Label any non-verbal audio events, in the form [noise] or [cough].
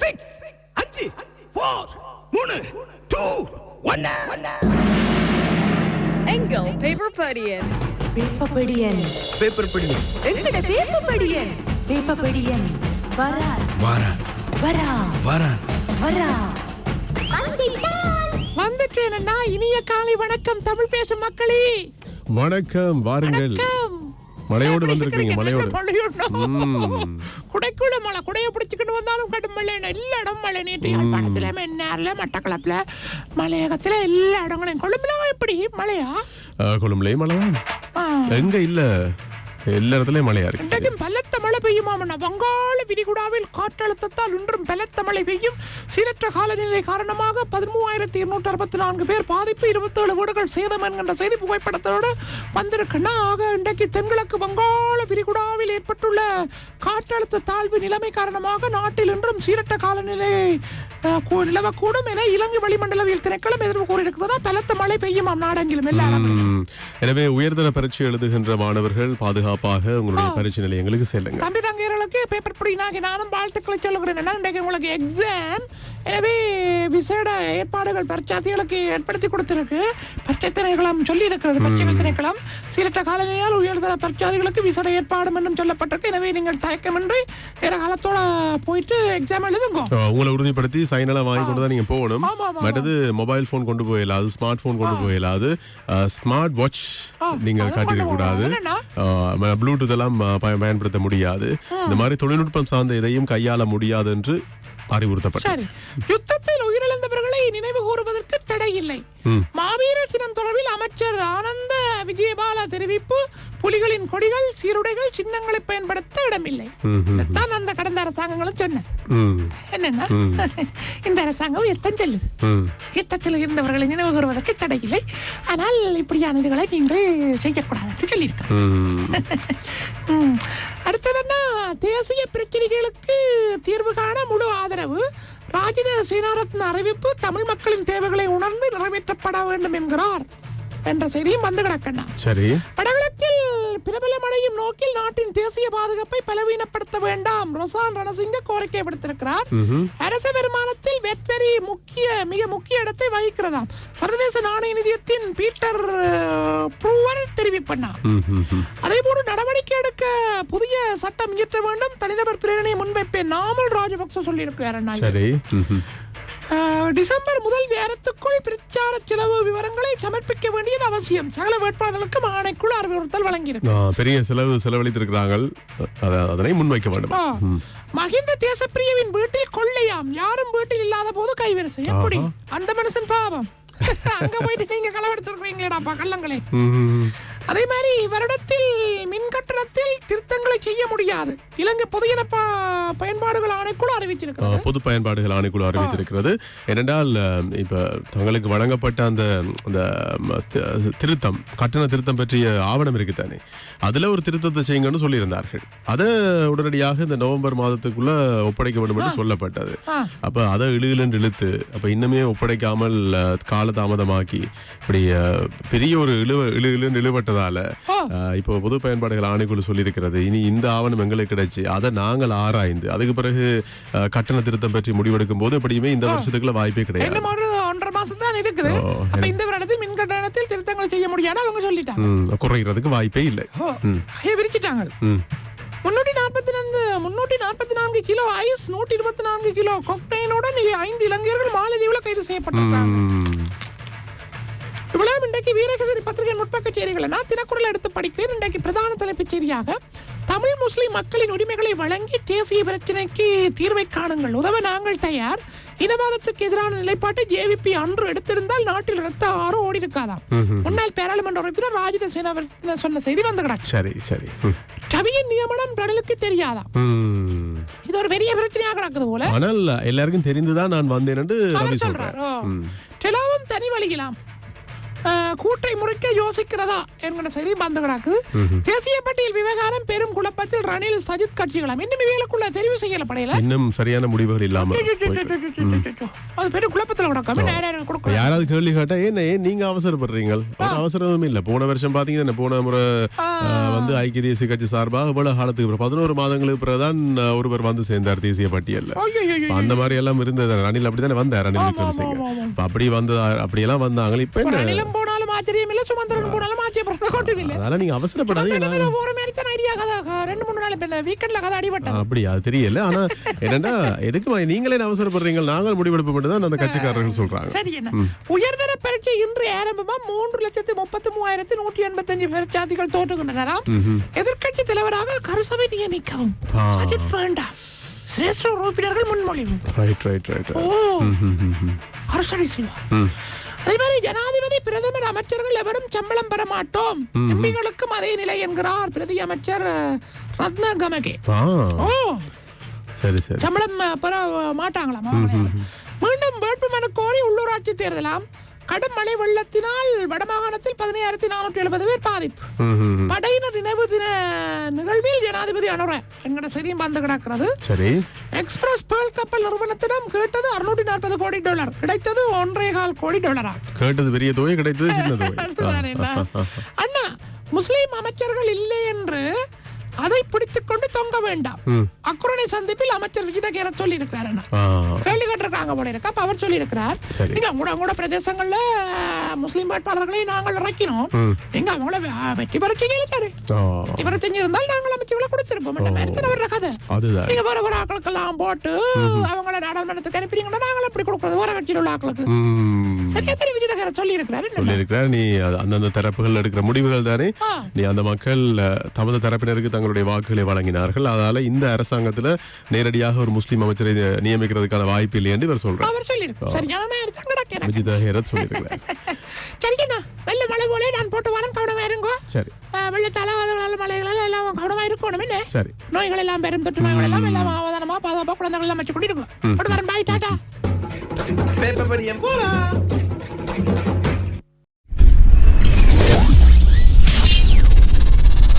Six அஞ்சு four மூணு two ஒன்னு எங்கள் பேப்பர் படியன். வேப்பப்படியன் பேப்பர் படிங்க எங்கட வேப்பப்படியன் வேப்பப்படியன் வரா வாரான். வரா வாரான். வரா வந்துட்டேனண்ணா இனிய காலை வணக்கம் தமிழ் பேசும் மக்களே. வணக்கம் வாருங்கள். மழையோடு வந்திருக்கீங்க மழையோடு குடைக்குள்ள மழை குடைய பிடிச்சுக்கிட்டு வந்தாலும் கடும் மழை எல்லா இடம் மழை நேற்று யாழ்ப்பாணத்துல மென்னார்ல மட்டக்களப்புல மலையகத்துல எல்லா இடங்களும் கொழும்புல எப்படி? மழையா? கொழும்புலயும் ஆ. எங்க இல்ல? எல்லா இடத்துலயும் மழையா இருக்கு. மழை பெய்யுமாமண்ணா வங்காள விரிகுடாவில் காற்றழுத்தத்தால் இன்றும் பலத்த மழை பெய்யும். சீரற்ற காலநிலை காரணமாக பதிமூவாயிரத்தி இருநூற்றி அறுபத்தி நான்கு பேர் பாதிப்பு. இருபத்தேழு வீடுகள் சேதம் என்கின்ற செய்தி புகைப்படத்தோடு வந்திருக்குன்னா ஆக இன்றைக்கு தென்கிழக்கு வங்காள விரிகுடாவில் ஏற்பட்டுள்ள காற்றழுத்த தாழ்வு நிலைமை காரணமாக நாட்டில் இன்றும் சீரற்ற காலநிலை நிலவக்கூடும் என இலங்கை வளிமண்டலவியல் திணைக்களம் எதிர்ப்பு கூறியிருக்கிறதா பலத்த மழை பெய்யுமாம் நாடெங்கிலும் எல்லா எனவே உயர்தர பரீட்சை எழுதுகின்ற மாணவர்கள் பாதுகாப்பாக உங்களுடைய பரீட்சை நிலையங்களுக்கு செல்லுங்க தம்பி தங்கையர்களுக்கு பேப்பர் படி நாங்கள் நானும் வாழ்த்துக்களை சொல்லுகிறேன். என்ன? இன்றைக்கு உங்களுக்கு எக்ஸாம் எனவே விசேட ஏற்பாடுகள் பரீட்சார்த்திகளுக்கு ஏற்படுத்தி கொடுத்திருக்கு. பரீட்சை திணைக்களம் சொல்லி இருக்கிறது பரீட்சைகள் திணைக்களம் சீரற்ற காலநிலையால் உயர்தர பரீட்சார்த்திகளுக்கு விசேட ஏற்பாடு என்னும் சொல்லப்பட்டிருக்கு. எனவே நீங்கள் தயக்கமின்றி நேர காலத்தோட போயிட்டு எக்ஸாம் எழுதுங்க. உங்களை உறுதிப்படுத்தி சைனெல்லாம் வாங்கி கொண்டு தான் நீங்க போகணும். மற்றது மொபைல் போன் கொண்டு போயிடலாது ஸ்மார்ட் போன் கொண்டு போயிடலாது ஸ்மார்ட் வாட்ச் நீங்கள் அதெல்லாம் காட்டியிருக்க கொண்டு கூடாது. போகணும். அஹ், ப்ளூடூத் எல்லாம் பயன்படுத்த முடியாது. இந்த மாதிரி தொழில்நுட்பம் சார்ந்த எதையும் கையாள முடியாது என்று அறிவுறுத்தப்பட்டது. யுத்தத்தில் உயிரிழந்தவர்களை நினைவு கூறுவதற்கு தடை இல்லை. மாவீரர் தினம் தொடர்பில் அமைச்சர் ஆனந்த விஜயபால தெரிவிப்பு புலிகளின் கொடிகள் சீருடைகள் சின்னங்களை பயன்படுத்த இடமில்லை. தான் அந்த கடந்த அரசாங்கங்களும் சொன்னது. என்னன்னா [laughs] இந்த அரசாங்கம் யுத்தம் சொல்லுது. யுத்தத்தில் இருந்தவர்களை நினைவு கூறுவதற்கு தடை இல்லை. ஆனால் இப்படியான இதுகளை நீங்கள் செய்யக்கூடாது சொல்லியிருக்க. [laughs] அடுத்ததுன்னா? தேசிய பிரச்சனைகளுக்கு தீர்வு காண முழு ஆதரவு. ராஜித சேனாரத்ன அறிவிப்பு தமிழ் மக்களின் தேவைகளை உணர்ந்து நிறைவேற்றப்பட வேண்டும் என்கிறார். என்ற செய்தியும் வந்து கிடக்கண்ணா சரி. வடகிழக்கில் பிரபலமடையும் நோக்கில் நாட்டின் தேசிய பாதுகாப்பை பலவீனப்படுத்த வேண்டாம். ரொசான் ரணசிங்க கோரிக்கை விடுத்திருக்கிறார். அரச வருமானத்தில் வெட்வரி முக்கிய மிக முக்கிய இடத்தை வகிக்கிறதாம். சர்வதேச நாணய நிதியத்தின் பீட்டர் ப்ரூவர் தெரிவிப்பண்ணா. அதே போல நடவடிக்கை எடுக்க புதிய சட்டம் இயற்ற வேண்டும். தனிநபர் பிரேரணை முன்வைப்பேன் நாமல் ராஜபக்ச சொல்லியிருக்கிறார் டிசம்பர் முதல் வாரத்துக்குள் பிரச்சார செலவு விவரங்களை சமர்ப்பிக்க வேண்டியது அவசியம். சகல வேட்பாளர்களுக்கும் ஆணைக்குழு அறிவுறுத்தல் வழங்கியிருக்கு. ஆ, பெரிய செலவு செலவழித்திருக்கிறார்கள். அத- அதனை முன்வைக்க வேண்டும். ஆ, மஹிந்த தேசப்பிரியவின் வீட்டில் கொள்ளையாம். யாரும் வீட்டில் இல்லாத போது கைவரிசை. எப்படி? அந்த மனுஷன் பாவம். அங்க போயிட்டு நீங்க களவெடுத்திருக்கீங்களாப்பா கள்ளங்களே. அதே மாதிரி வருடத்தில் செய்ய முடியாது. இலங்கை பொதுஜன பயன்பாடுகள் ஆணைக்குழு ஆ, அறிவிச்சிருக்கிறது பொது பயன்பாடுகள் ஆணைக்குழு அறிவித்திருக்கிறது. ஏனென்றால் இப்ப தங்களுக்கு வழங்கப்பட்ட அந்த அந்த திருத்தம் கட்டண திருத்தம் பற்றிய ஆவணம் இருக்கு தானே. அதுல ஒரு திருத்தத்தை செய்யுங்கன்னு சொல்லியிருந்தார்கள். அதை உடனடியாக இந்த நவம்பர் மாதத்துக்குள்ள ஒப்படைக்க வேண்டும் என்று சொல்லப்பட்டது. அப்ப அதை இழுகிலென்று இழுத்து அப்ப இன்னுமே ஒப்படைக்காமல் காலதாமதமாக்கி இப்படி பெரிய ஒரு இழுவ இழு இழுன்னு இழுவட்டதால அஹ், இப்போ பொது பயன்பாடுகள் ஆணைக்குழு சொல்லியிருக்கிறது. இனி இந்த ஆவணம் எங்களுக்கு கிடைச்சு. அதை நாங்கள் ஆராய்ந்து அதுக்கு பிறகு கட்டண திருத்தம் பற்றி முடிவெடுக்கும் போது எப்படியுமே இந்த வருஷத்துக்குள்ள வாய்ப்பே கிடையாது. ஒன்றரை மாசம் தான் இருக்குது. ஓ, அப்ப இந்த வருடத்தில் மின் கட்டணத்தில் திருத்தங்கள் செய்ய முடியாது அவங்க சொல்லிட்டாங்க. ம், குறைகிறதுக்கு வாய்ப்பே இல்லை. விரிச்சிட்டாங்க. முன்னூற்றி நாற்பத்தி நான்கு முன்னூற்றி நாற்பத்தி நான்கு கிலோ ஐஸ் நூற்றி இருபத்தி நான்கு கிலோ கொக்டைனுடன் ஐந்து இலங்கையர்கள் மாலத்தீவுல கைது செய்யப்பட்டிருக்காங்க. இவ்வளவு இன்றைக்கு வீரகேசரி பத்திரிகை முற்பக்க செய்திகளை நான் தினக்குறள் எடுத்து படிக்கிறேன். இன்றைக்கு பிரதான தலைப்புச் செய்தியாக தமிழ் முஸ்லிம் மக்களின் உரிமைகளை வழங்கி தேசிய பிரச்சினைக்கு தீர்வை காணுங்கள். உதவ நாங்கள் தயார். இனவாதத்துக்கு எதிரான நிலைப்பாட்டை ஜேவிபி அன்று எடுத்திருந்தால் நாட்டில் ரத்த ஆறு ஓடி இருக்காதாம் முன்னாள் பாராளுமன்ற உறுப்பினர் ராஜித சேனாவர்த்தன சொன்ன செய்தி வந்து கிடக்கு சரி சரி. ம். ரவியின் நியமனம் ரணிலுக்கு தெரியாதாம். இது ஒரு பெரிய பிரச்சனையாக கிடக்குது போல. ஆனால் எல்லாருக்கும் தெரிந்துதான் நான் வந்தேன் என்று சொல்றார். டெலாவும் தனி வழிகலாம் அஹ், கூட்டை முறிக்க யோசிக்கிறதா என்கிற செய்தி வந்து கிடக்குது தேசிய பட்டியல் விவகாரம் பெரும் குழப்பத்தில் ரணில் சஜித் கட்சிகளாம். இன்னும் இவைகளுக்குள்ள தெரிவு செய்யப்படையில இன்னும் சரியான முடிவுகள் இல்லாம. அது பெரும் குழப்பத்தில் கிடக்கும். யாராவது கேள்வி கேட்டா ஏன் ஏன் நீங்க அவசரப்படுறீங்க அவசரமும் இல்ல. போன வருஷம் பாத்தீங்கன்னா போன முறை வந்து ஐக்கிய தேசிய கட்சி சார்பாக இவ்வளவு காலத்துக்கு பதினோரு மாதங்களுக்கு பிறகுதான் ஒருவர் வந்து சேர்ந்தார் தேசிய. இப்ப அந்த மாதிரி எல்லாம் இருந்தது. ரணில் அப்படித்தானே வந்தார் ரணில் விக்ரமசிங்க அப்படி வந்து அப்படியெல்லாம் வந்தாங்க இப்ப என்ன? போனாலும் ஆச்சரியம் இல்ல சுமந்திரன் போனாலும் ஆச்சரியம் கொண்டு இல்லை அதனால நீங்க அவசரப்படாதீங்க. நான் சுமந்திரன் போற மாதிரி தான் ஐடியா கதை ரெண்டு மூணு நாள் இந்த வீக்கெண்ட்ல கதை அடிபட்டது. அப்படி அது தெரியல. ஆனா என்னன்னா எதுக்கு நீங்களே அவசரப்படுறீங்க? நாங்கள் முடிவெடுப்பு மட்டும் தான் அந்த கட்சிக்காரர்கள் சொல்றாங்க. சரி என்ன? உயர்தர பரீட்சை இன்று ஆரம்பமா மூன்று லட்சத்து முப்பத்தி மூவாயிரத்தி நூற்றி எண்பத்தஞ்சு பரீட்சார்த்திகள் தோற்றுகின்றனராம் எதிர்க்கட்சி தலைவராக கருசபை நியமிக்கவும். சஜித் வேண்டாம் சிரேஷ்ட உறுப்பினர்கள் முன்மொழிவு. ரைட் ரைட் ரைட் ஓ. அரசடி செய்வா அதே மாதிரி ஜனாதிபதி பிரதமர் அமைச்சர்கள் எவரும் சம்பளம் பெற மாட்டோம். எம்பிகளுக்கும் அதே நிலை என்கிறார் பிரதி அமைச்சர் ரத்ன கமகே ஓ. சரி சரி. சம்பளம் பெற மாட்டாங்களாம். மீண்டும் வேட்புமனு கோரி உள்ளூராட்சி தேர்தலாம். கடும் மழை வெள்ளத்தினால் வடமாகாணத்தில் பதினையாயிரத்தி நானூற்றி எழுபது பேர் பாதிப்பு. படையினர் நினைவு தின நிகழ்வில் ஜனாதிபதி அனுர எங்கட செய்தியும் வந்து கிடக்கிறது. சரி. எக்ஸ்பிரஸ் பேர்ல் கப்பல் நிறுவனத்திடம் கேட்டது அறுநூற்றி நாற்பது கோடி டாலர் கிடைத்தது ஒன்றே கால் கோடி டாலரா கேட்டது பெரிய தொகை கிடைத்தது? [laughs] அண்ணா முஸ்லிம் அமைச்சர்கள் இல்லை என்று அதை பிடித்துக் கொண்டு தொங்க வேண்டாம். அக்குரணை சந்திப்பில் அமைச்சர் விஜிதகேர சொல்லி இருக்கிறார் கேள்வி கேட்டிருக்காங்க போல இருக்க. அவர் சொல்லி இருக்கிறார். நீங்க உங்களோட உங்களோட பிரதேசங்கள்ல முஸ்லிம் வேட்பாளர்களை நாங்கள் இறக்கினோம். நீங்க அவங்கள வெற்றி பெற ஆ. வெற்றி பெற செஞ்சிருந்தால் நாங்கள் அமைச்சுகளை கொடுத்திருப்போம். வர்ற கதை. நீங்க வேற வேற ஆட்களுக்கெல்லாம் போட்டு அவங்கள நாடாளுமன்றத்துக்கு அனுப்பினீங்கன்னா நாங்கள் எப்படி கொடுக்கறது வேற கட்சியில் உள்ள ஆட்களுக்கு. ம். சரியா தெரிவி விஜயதகர சொல்லி இருக்கிறாரு சொல்லியிருக்கிறார். நீ அந்தந்த தரப்புகள் எடுக்கிற முடிவுகள் தானே. நீ அந்த மக்கள் தமது தரப்பினருக்கு தங்களுடைய வாக்குகளை வழங்கினார்கள். அதனால இந்த அரசாங்கத்துல நேரடியாக ஒரு முஸ்லீம் அமைச்சரை நியமிக்கிறதுக்கான வாய்ப்பு இல்லை என்று இவர் சொல்றார். அவர் சொல்லியிருக்கு சரியான நேரத்தை கிடக்கிறேன் விஜித ஹேரத் சொல்லியிருக்கிறார். [laughs] சரிங்கண்ணா. நல்ல மழை போல நான் போட்டு வரேன் கவனமா இருங்கோ. சரி. வெள்ளத்தால நல்ல மலைகள் எல்லாம் கவனமா இருக்கணும். என்ன? சரி. நோய்கள் எல்லாம் பெரும் தொற்று நோய்கள் எல்லாம் எல்லாம் அவதானமா பாதுகாப்பா குழந்தைகள் எல்லாம் வச்சு கொண்டு இருக்கும் வரேன். Bye tata. பேப்பர் படியம். போலாம்